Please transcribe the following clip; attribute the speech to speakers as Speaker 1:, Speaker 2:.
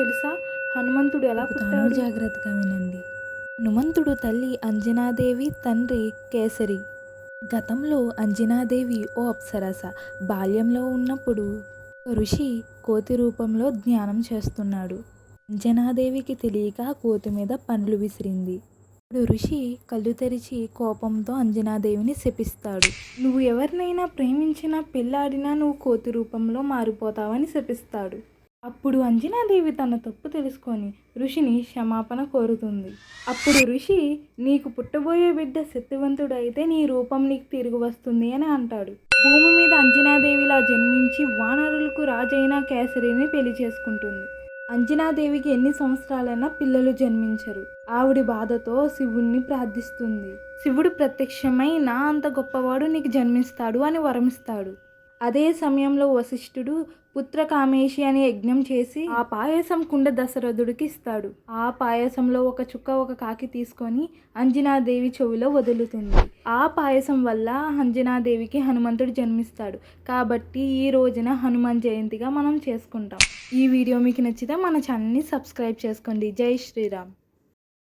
Speaker 1: హనుమంతుడు ఎలా పుట్టాడు?
Speaker 2: జాగ్రత్తగా వినండి. హనుమంతుడు తల్లి అంజనాదేవి తండ్రి కేసరి. గతంలో అంజనాదేవి ఓ అప్సరస. బాల్యంలో ఉన్నప్పుడు ఋషి కోతి రూపంలో ధ్యానం చేస్తున్నాడు. అంజనాదేవికి తెలియక కోతి మీద పండ్లు విసిరింది. ఇప్పుడు ఋషి కళ్ళు తెరిచి కోపంతో అంజనాదేవిని శపిస్తాడు.
Speaker 1: నువ్వు ఎవరినైనా ప్రేమించినా పెళ్ళాడినా నువ్వు కోతి రూపంలో మారిపోతావని శపిస్తాడు. అప్పుడు అంజనాదేవి తన తప్పు తెలుసుకొని ఋషిని క్షమాపణ కోరుతుంది. అప్పుడు ఋషి నీకు పుట్టబోయే బిడ్డ శక్తివంతుడు అయితే నీ రూపం నీకు తిరిగి వస్తుంది అని అంటాడు. భూమి మీద అంజనాదేవిలా జన్మించి వానరులకు రాజైన కేసరిని పెళ్ళి చేసుకుంటుంది. అంజనాదేవికి ఎన్ని సంవత్సరాలైనా పిల్లలు జన్మించరు. ఆవిడి బాధతో శివుణ్ణి ప్రార్థిస్తుంది. శివుడు ప్రత్యక్షమై నా అంత గొప్పవాడు నీకు జన్మిస్తాడు అని వరమిస్తాడు. అదే సమయంలో వశిష్ఠుడు పుత్రకామేషి అనే యజ్ఞం చేసి ఆ పాయసం కుండ దశరథుడికి ఇస్తాడు. ఆ పాయసంలో ఒక చుక్క ఒక కాకి తీసుకొని అంజనాదేవి చెవిలో వదులుతుంది. ఆ పాయసం వల్ల అంజనాదేవికి హనుమంతుడు జన్మిస్తాడు. కాబట్టి ఈ రోజున హనుమాన్ జయంతిగా మనం చేసుకుంటాం. ఈ వీడియో మీకు నచ్చితే మన ఛానల్ని సబ్స్క్రైబ్ చేసుకోండి. జై శ్రీరామ్.